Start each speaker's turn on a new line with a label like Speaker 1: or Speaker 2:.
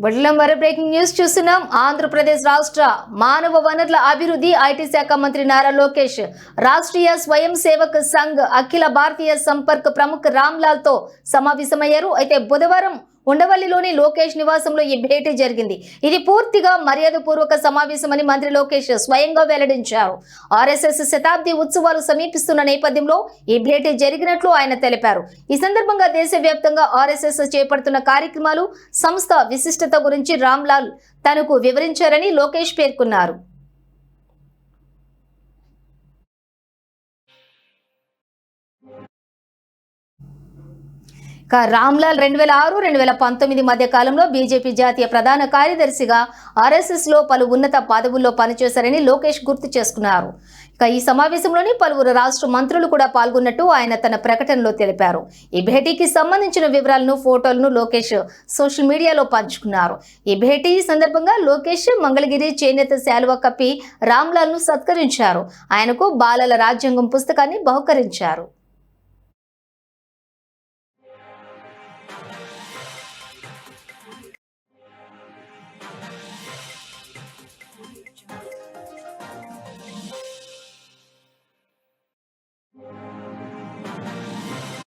Speaker 1: బుడ్లం మరో breaking news చూస్తున్నాం. ఆంధ్రప్రదేశ్ రాష్ట్ర మానవ వనరుల అభివృద్ధి ఐటీ శాఖ మంత్రి నారా లోకేష్ రాష్ట్రీయ స్వయం సేవక్ సంఘ్ అఖిల భారతీయ సంపర్క్ ప్రముఖ రామ్లాల్తో సమావేశమయ్యారు. అయితే బుధవారం ఉండవల్లిలోని లోకేష్ నివాసంలో ఈ భేటీ జరిగింది. ఇది పూర్తిగా మర్యాదపూర్వక సమావేశమని మంత్రి లోకేష్ స్వయంగా వెల్లడించారు. ఆర్ఎస్ఎస్ శతాబ్ది ఉత్సవాలు సమీపిస్తున్న నేపథ్యంలో ఈ భేటీ జరిగినట్లు ఆయన తెలిపారు. ఈ సందర్భంగా దేశవ్యాప్తంగా ఆర్ఎస్ఎస్ చేపడుతున్న కార్యక్రమాలు సంస్థ విశిష్టత గురించి రామ్లాల్ తనకు వివరించారని లోకేష్ పేర్కొన్నారు. రామ్లాల్ రెండు వేల ఆరు రెండు వేల పంతొమ్మిది మధ్య కాలంలో బీజేపీ జాతీయ ప్రధాన కార్యదర్శిగా ఆర్ఎస్ఎస్లో పలు ఉన్నత పదవుల్లో పనిచేశారని లోకేష్ గుర్తు చేసుకున్నారు. ఇక ఈ సమావేశంలోని పలువురు రాష్ట్ర మంత్రులు కూడా పాల్గొన్నట్టు ఆయన తన ప్రకటనలో తెలిపారు. ఈ భేటీకి సంబంధించిన వివరాలను ఫోటోలను లోకేష్ సోషల్ మీడియాలో పంచుకున్నారు. ఈ భేటీ సందర్భంగా లోకేష్ మంగళగిరి చేనేత శాలువ కప్పి రామ్లాల్ను సత్కరించారు. ఆయనకు బాలల రాజ్యాంగం పుస్తకాన్ని బహుకరించారు.